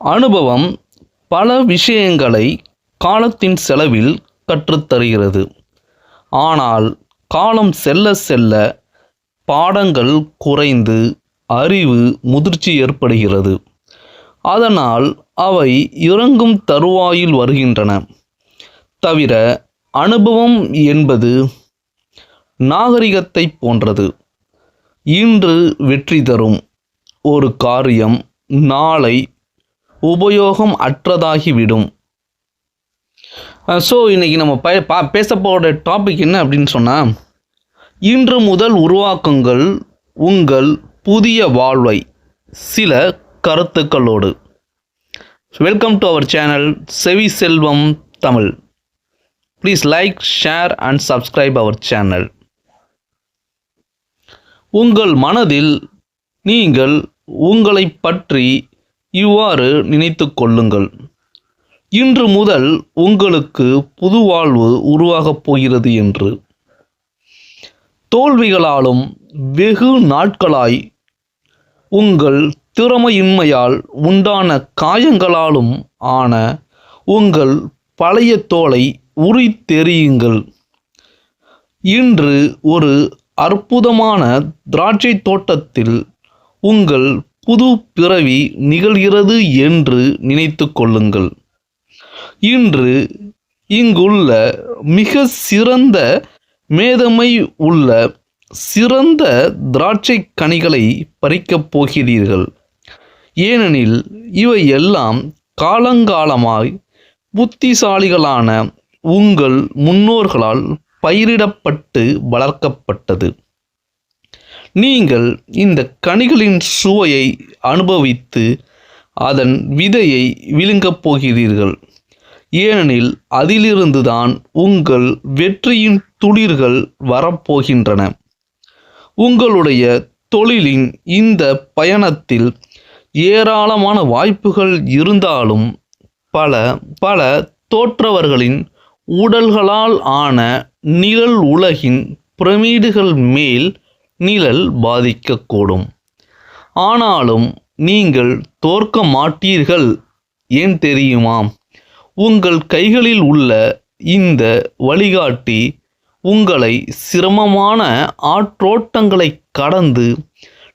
அனுபவம் பல விஷயங்களை காலத்தின் செலவில் கற்றுத்தருகிறது. ஆனால் காலம் செல்ல செல்ல பாடங்கள் குறைந்து அறிவு முதிர்ச்சி ஏற்படுகிறது. அதனால் அவை இறங்கும் தருவாயில் வருகின்றன. தவிர அனுபவம் என்பது நாகரிகத்தை போன்றது. இன்று வெற்றி தரும் ஒரு காரியம் நாளை உபயோகம் அற்றதாகிவிடும். ஸோ இன்றைக்கி நம்ம ப பா பேச போகிற டாபிக் என்ன அப்படின்னு சொன்னால் இன்று முதல் உருவாக்குங்கள் உங்கள் புதிய வாழ்வை சில கருத்துக்களோடு. Welcome to our channel Sevi Selvam Tamil. Please like share and subscribe our channel உங்கள் மனதில் நீங்கள் உங்களை பற்றி இவ்வாறு நினைத்து கொள்ளுங்கள். இன்று முதல் உங்களுக்கு புது வாழ்வு உருவாகப் போகிறது என்று. தோல்விகளாலும் வெகு நாட்களாய் உங்கள் திறமையின்மையால் உண்டான காயங்களாலும் ஆன உங்கள் பழைய தோலை உரித்தெறியுங்கள். இன்று ஒரு அற்புதமான திராட்சை தோட்டத்தில் உங்கள் புது பிறவி நிகழ்கிறது என்று நினைத்து கொள்ளுங்கள். இன்று இங்குள்ள மிக சிறந்த மேதமை உள்ள சிறந்த திராட்சை கனிகளை பறிக்கப் போகிறீர்கள். ஏனெனில் இவை எல்லாம் காலங்காலமாய் புத்திசாலிகளான உங்கள் முன்னோர்களால் பயிரிடப்பட்டு வளர்க்கப்பட்டது. நீங்கள் இந்த கனிகளின் சுவையை அனுபவித்து அதன் விதையை விழுங்கப் போகிறீர்கள். ஏனெனில் அதிலிருந்துதான் உங்கள் வெற்றியின் துளிர்கள் வரப்போகின்றன. உங்களுடைய தொழிலின் இந்த பயணத்தில் ஏராளமான வாய்ப்புகள் இருந்தாலும் பல பல தோற்றவர்களின் உடல்களால் ஆன நிழல் உலகின் பிரமிடுகள் மேல் நிழல் பாதிக்கக்கூடும். ஆனாலும் நீங்கள் தோற்க மாட்டீர்கள் ஏன் தெரியுமா? உங்கள் கைகளில் உள்ள இந்த வழிகாட்டி உங்களை சிரமமான ஆற்றோட்டங்களை கடந்து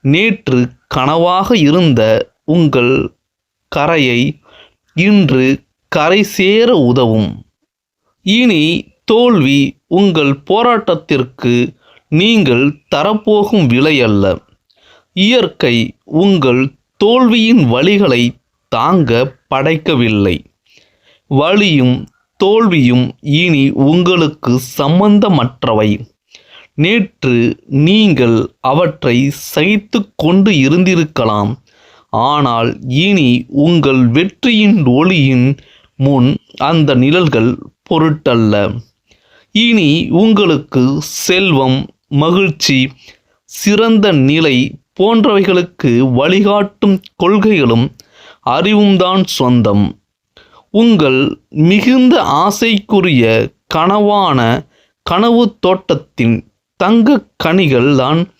நேற்று கனவாக இருந்த உங்கள் கரையை இன்று கரை சேர உதவும். இனி தோல்வி உங்கள் போராட்டத்திற்கு நீங்கள் தரப்போகும் விலை அல்ல. இயற்கை உங்கள் தோல்வியின் வழிகளை தாங்க படைக்கவில்லை. வழியும் தோல்வியும் இனி உங்களுக்கு சம்பந்தமற்றவை. நேற்று நீங்கள் அவற்றை சகித்து கொண்டு இருந்திருக்கலாம். ஆனால் இனி உங்கள் வெற்றியின் ஒளியின் முன் அந்த நிழல்கள் பொருட்டல்ல. இனி உங்களுக்கு செல்வம் மகிழ்ச்சி சிறந்த நிலை போன்றவைகளுக்கு வழிகாட்டும் கொள்கைகளும் அறிவும்தான் சொந்தம். உங்கள் மிகுந்த ஆசைக்குரிய கனவான கனவு தோட்டத்தின் தங்க கனிகள் தான்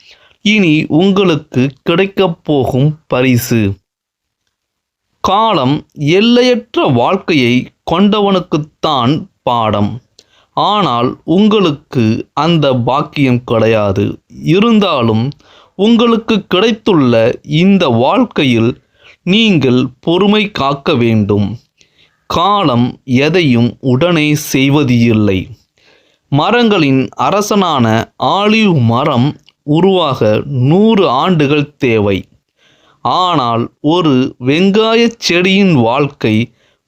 இனி உங்களுக்கு கிடைக்கப் போகும் பரிசு. காலம் எல்லையற்ற வாழ்க்கையை கொண்டவனுக்குத்தான் பாடம். ஆனால் உங்களுக்கு அந்த பாக்கியம் கிடையாது. இருந்தாலும் உங்களுக்கு கிடைத்துள்ள இந்த வாழ்க்கையில் நீங்கள் பொறுமை காக்க வேண்டும். காலம் எதையும் உடனே செய்வது இல்லை மரங்களின் அரசனான ஆலிவ் மரம் உருவாக நூறு ஆண்டுகள் தேவை. ஆனால் ஒரு வெங்காயச் செடியின் வாழ்க்கை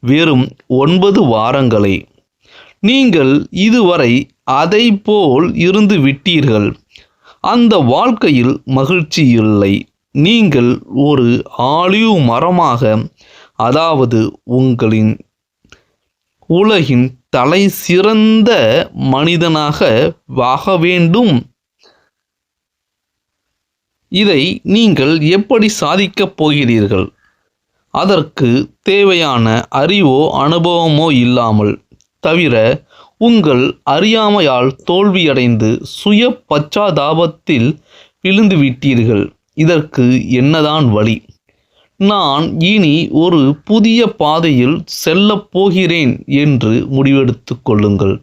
வெறும் ஒன்பது வாரங்களே. நீங்கள் இதுவரை அதை போல் இருந்து விட்டீர்கள். அந்த வாழ்க்கையில் மகிழ்ச்சி இல்லை. நீங்கள் ஒரு ஆலிவ் மரமாக அதாவது உங்களின் உலகின் தலை சிறந்த மனிதனாக ஆக வேண்டும். இதை நீங்கள் எப்படி சாதிக்கப் போகிறீர்கள்? அதற்கு தேவையான அறிவோ அனுபவமோ இல்லாமல். தவிர உங்கள் அறியாமையால் தோல்வியடைந்து சுய பச்சாதாபத்தில் விழுந்து விட்டீர்கள் இதற்கு என்னதான் வழி? நான் இனி ஒரு புதிய பாதையில் செல்லப் போகிறேன் என்று முடிவெடுத்து கொள்ளுங்கள்.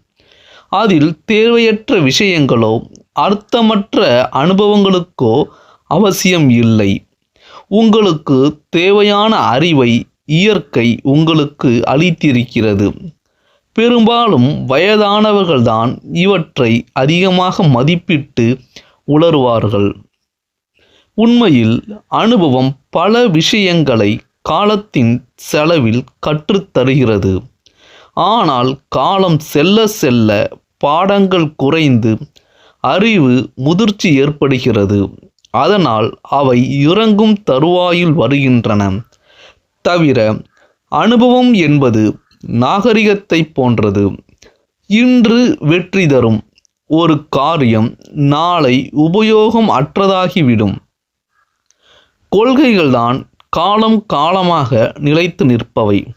அதில் தேவையற்ற விஷயங்களோ அர்த்தமற்ற அனுபவங்களுக்கோ அவசியம் இல்லை. உங்களுக்கு தேவையான அறிவை இயற்கை உங்களுக்கு அளித்திருக்கிறது. பெரும்பாலும் வயதானவர்கள்தான் இவற்றை அதிகமாக மதிப்பிட்டு உணர்வார்கள் உண்மையில் அனுபவம் பல விஷயங்களை காலத்தின் செலவில் கற்றுத்தருகிறது ஆனால் காலம் செல்ல செல்ல பாடங்கள் குறைந்து அறிவு முதிர்ச்சி ஏற்படுகிறது. அதனால் அவை இறங்கும் தருவாயில் வருகின்றன. தவிர அனுபவம் என்பது நாகரிகத்தை போன்றது. இன்று வெற்றி தரும் ஒரு காரியம் நாளை உபயோகம் அற்றதாகிவிடும். கொள்கைகள்தான் காலம் காலமாக நிலைத்து நிற்பவை.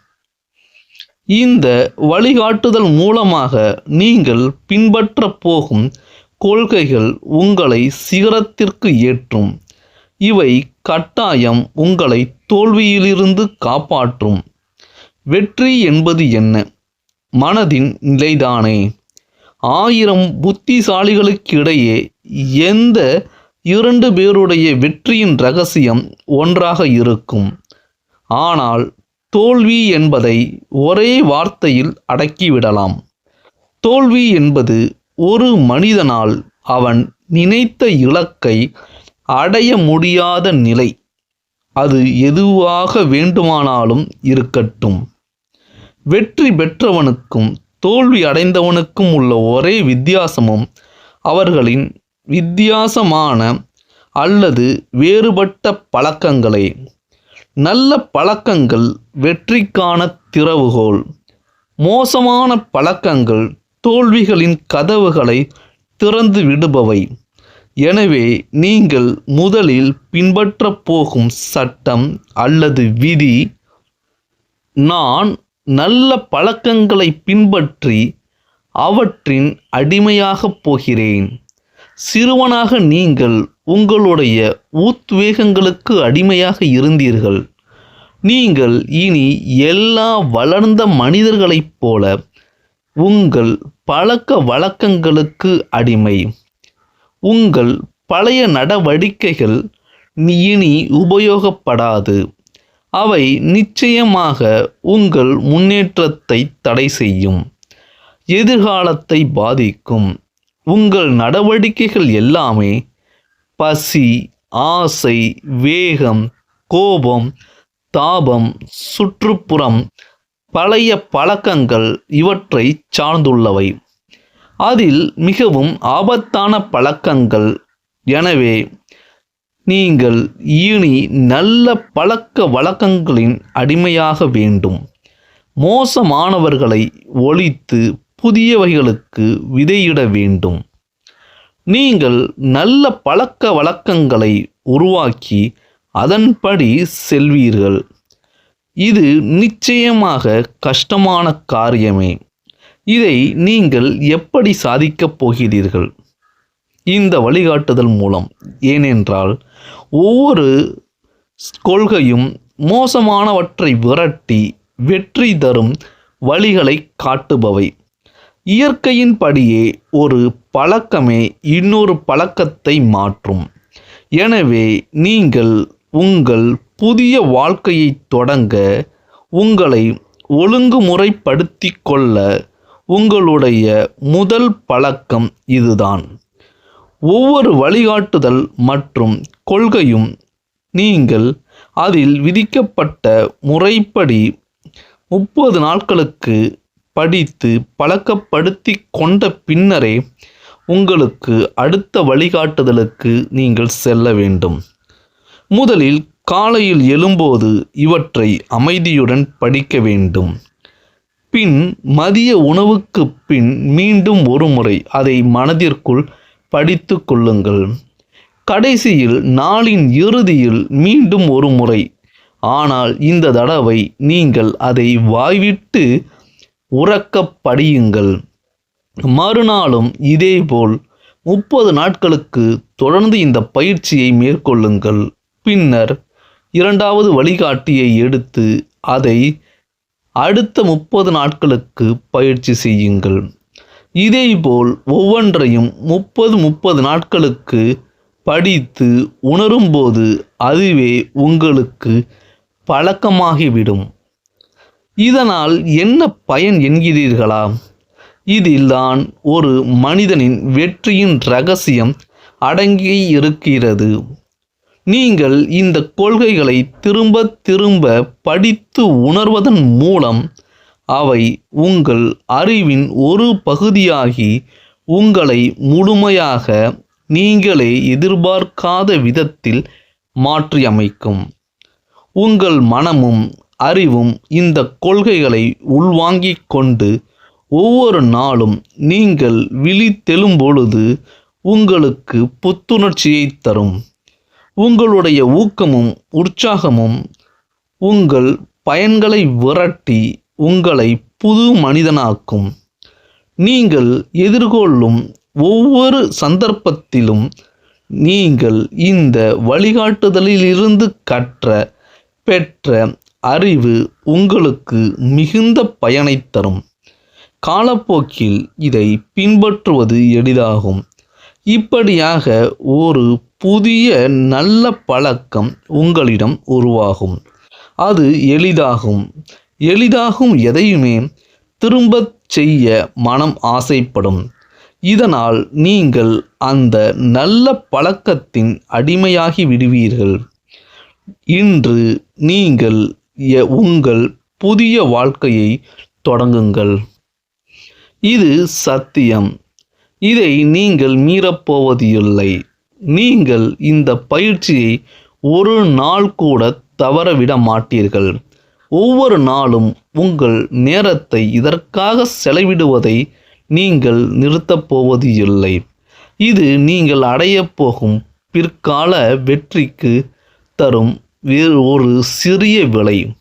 இந்த வழிகாட்டுதல் மூலமாக நீங்கள் பின்பற்றப் போகும் கொள்கைகள் உங்களை சிகரத்திற்கு ஏற்றும். இவை கட்டாயம் உங்களை தோல்வியிலிருந்து காப்பாற்றும். வெற்றி என்பது என்ன? மனதின் நிலைதானே. ஆயிரம் புத்திசாலிகளுக்கிடையே எந்த இரண்டு பேருடைய வெற்றியின் ரகசியம் ஒன்றாக இருக்கும். ஆனால் தோல்வி என்பதை ஒரே வார்த்தையில் அடக்கிவிடலாம். தோல்வி என்பது ஒரு மனிதனால் அவன் நினைத்த இலக்கை அடைய முடியாத நிலை. அது எதுவாக வேண்டுமானாலும் இருக்கட்டும். வெற்றி பெற்றவனுக்கும் தோல்வி அடைந்தவனுக்கும் உள்ள ஒரே வித்தியாசமும் அவர்களின் வித்தியாசமான அல்லது வேறுபட்ட பழக்கங்களே. நல்ல பழக்கங்கள் வெற்றிக்கான திறவுகோல். மோசமான பழக்கங்கள் தோல்விகளின் கதவுகளை திறந்து விடுபவை. எனவே நீங்கள் முதலில் பின்பற்றப் போகும் சட்டம் அல்லது விதி நான் நல்ல பழக்கங்களை பின்பற்றி அவற்றின் அடிமையாகப் போகிறேன். சிறுவனாக நீங்கள் உங்களுடைய உத்வேகங்களுக்கு அடிமையாக இருந்தீர்கள். நீங்கள் இனி எல்லா வளர்ந்த மனிதர்களைப் போல உங்கள் பழக்க வழக்கங்களுக்கு அடிமை. உங்கள் பழைய நடவடிக்கைகள் இனி உபயோகப்படாது. அவை நிச்சயமாக உங்கள் முன்னேற்றத்தை தடை செய்யும். எதிர்காலத்தை பாதிக்கும். உங்கள் நடவடிக்கைகள் எல்லாமே பசி ஆசை வேகம் கோபம் தாபம் சுற்றுப்புறம் பழைய பழக்கங்கள் இவற்றை சார்ந்துள்ளவை. அதில் மிகவும் ஆபத்தான பழக்கங்கள். எனவே நீங்கள் இனி நல்ல பழக்க வழக்கங்களின் அடிமையாக வேண்டும். மோசமானவர்களை ஒழித்து புதியவைகளுக்கு விதையிட வேண்டும். நீங்கள் நல்ல பழக்க வழக்கங்களை உருவாக்கி அதன்படி செல்வீர்கள். இது நிச்சயமாக கஷ்டமான காரியமே. இதை நீங்கள் எப்படி சாதிக்கப் போகிறீர்கள்? இந்த வழிகாட்டுதல் மூலம். ஏனென்றால் ஒவ்வொரு கொள்கையும் மோசமானவற்றை விரட்டி வெற்றி தரும் வழிகளை காட்டுபவை. இயற்கையின்படியே ஒரு பழக்கமே இன்னொரு பழக்கத்தை மாற்றும். எனவே நீங்கள் உங்கள் புதிய வாழ்க்கையை தொடங்க உங்களை ஒழுங்குமுறைப்படுத்தி கொள்ள உங்களுடைய முதல் பழக்கம் இதுதான். ஒவ்வொரு வழிகாட்டுதல் மற்றும் கொள்கையும் நீங்கள் அதில் விதிக்கப்பட்ட முறைப்படி முப்பது நாட்களுக்கு படித்து பழக்கப்படுத்தி கொண்ட பின்னரே உங்களுக்கு அடுத்த வழிகாட்டுதலுக்கு நீங்கள் செல்ல வேண்டும். முதலில் காலையில் எழும்போது இவற்றை அமைதியுடன் படிக்க வேண்டும். பின் மதிய உணவுக்கு பின் மீண்டும் ஒரு முறை அதை மனதிற்குள் படித்து கொள்ளுங்கள் கடைசியில் நாளின் இறுதியில் மீண்டும் ஒரு முறை. ஆனால் இந்த தடவை நீங்கள் அதை வாய்விட்டு உறக்கப்படியுங்கள் மறுநாளும் இதேபோல் முப்பது நாட்களுக்கு தொடர்ந்து இந்த பயிற்சியை மேற்கொள்ளுங்கள். பின்னர் இரண்டாவது வழிகாட்டியை எடுத்து அதை அடுத்த முப்பது நாட்களுக்கு பயிற்சி செய்யுங்கள். இதேபோல் ஒவ்வொன்றையும் முப்பது முப்பது நாட்களுக்கு படித்து உணரும்போது அதுவே உங்களுக்கு பழக்கமாகிவிடும். இதனால் என்ன பயன் என்கிறீர்களா? இதில்தான் ஒரு மனிதனின் வெற்றியின் ரகசியம் அடங்கி இருக்கிறது. நீங்கள் இந்த கொள்கைகளை திரும்ப திரும்ப படித்து உணர்வதன் மூலம் அவை உங்கள் அறிவின் ஒரு பகுதியாகி உங்களை முழுமையாக நீங்களே எதிர்பார்க்காத விதத்தில் மாற்றியமைக்கும். உங்கள் மனமும் அறிவும் இந்த கொள்கைகளை உள்வாங்கிக் கொண்டு ஒவ்வொரு நாளும் நீங்கள் விழித்தெழும் பொழுது உங்களுக்கு புத்துணர்ச்சியை தரும். உங்களுடைய ஊக்கமும் உற்சாகமும் உங்கள் பயன்களை விரட்டி உங்களை புது மனிதனாக்கும். நீங்கள் எதிர்கொள்ளும் ஒவ்வொரு சந்தர்ப்பத்திலும் நீங்கள் இந்த வழிகாட்டுதலிலிருந்து கற்ற பெற்ற அறிவு உங்களுக்கு மிகுந்த பயனைத் தரும். காலப்போக்கில் இதை பின்பற்றுவது எளிதாகும். இப்படியாக ஒரு புதிய நல்ல பழக்கம் உங்களிடம் உருவாகும். அது எளிதாகும். எளிதாகும் எதையுமே திரும்பச் செய்ய மனம் ஆசைப்படும். இதனால் நீங்கள் அந்த நல்ல பழக்கத்தின் அடிமையாகி விடுவீர்கள். இன்று நீங்கள் எ- உங்கள் புதிய வாழ்க்கையை தொடங்குங்கள். இது சத்தியம். இதை நீங்கள் மீறப்போவதில்லை. நீங்கள் இந்த பயிற்சியை ஒரு நாள் கூட தவறவிட மாட்டீர்கள். ஒவ்வொரு நாளும் உங்கள் நேரத்தை இதற்காக செலவிடுவதை நீங்கள் நிறுத்தப் போவது இல்லை இது நீங்கள் அடையப் போகும் பிற்கால வெற்றிக்கு தரும் வேறு ஒரு சிறிய விலை.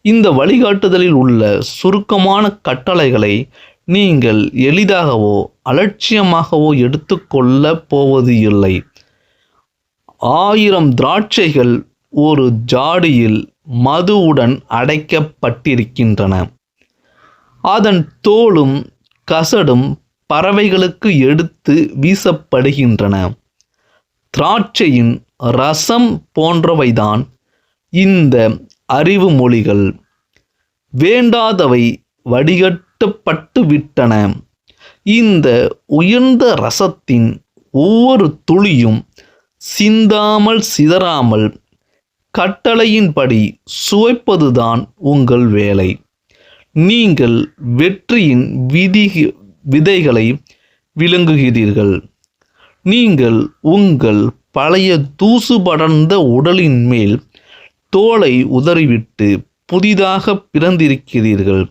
இந்த வழிகாட்டுதலில் உள்ள சுருக்கமான கட்டளைகளை நீங்கள் எளிதாகவோ அலட்சியமாகவோ எடுத்துக்கொள்ள போவது இல்லை ஆயிரம் திராட்சைகள் ஒரு ஜாடியில் மதுவுடன் அடைக்கப்பட்டிருக்கின்றன. அதன் தோலும் கசடும் பறவைகளுக்கு எடுத்து வீசப்படுகின்றன. திராட்சையின் ரசம் போன்றவைதான் இந்த அறிவு மொழிகள். வேண்டாதவை வடிகட்டப்பட்டு விட்டன இந்த உயர்ந்த ரசத்தின் ஒவ்வொரு துளியும் சிந்தாமல் சிதறாமல் கட்டளையின்படி சுவைப்பதுதான் உங்கள் வேலை. நீங்கள் வெற்றியின் விதி விதைகளை விளங்குகிறீர்கள் நீங்கள் உங்கள் பழைய தூசு படர்ந்த உடலின் மேல் தோலை உதறிவிட்டு புதிதாக பிறந்திருக்கிறீர்கள்.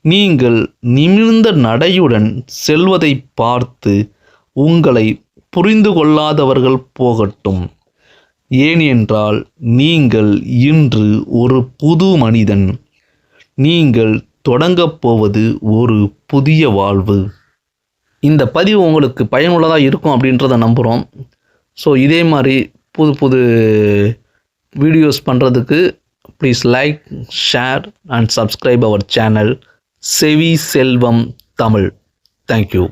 நீங்கள் நிமிர்ந்த நடையுடன் செல்வதை பார்த்து உங்களை புரிந்து கொள்ளாதவர்கள் போகட்டும். ஏனென்றால் நீங்கள் இன்று ஒரு புது மனிதன். நீங்கள் தொடங்கப் போவது ஒரு புதிய வாழ்வு. இந்த பதிவு உங்களுக்கு பயனுள்ளதாக இருக்கும் அப்படின்றத நம்புகிறோம் ஸோ இதே மாதிரி புது புது வீடியோஸ் பண்ணுறதுக்கு please like share and subscribe our channel Sevi Selvam Tamil thank you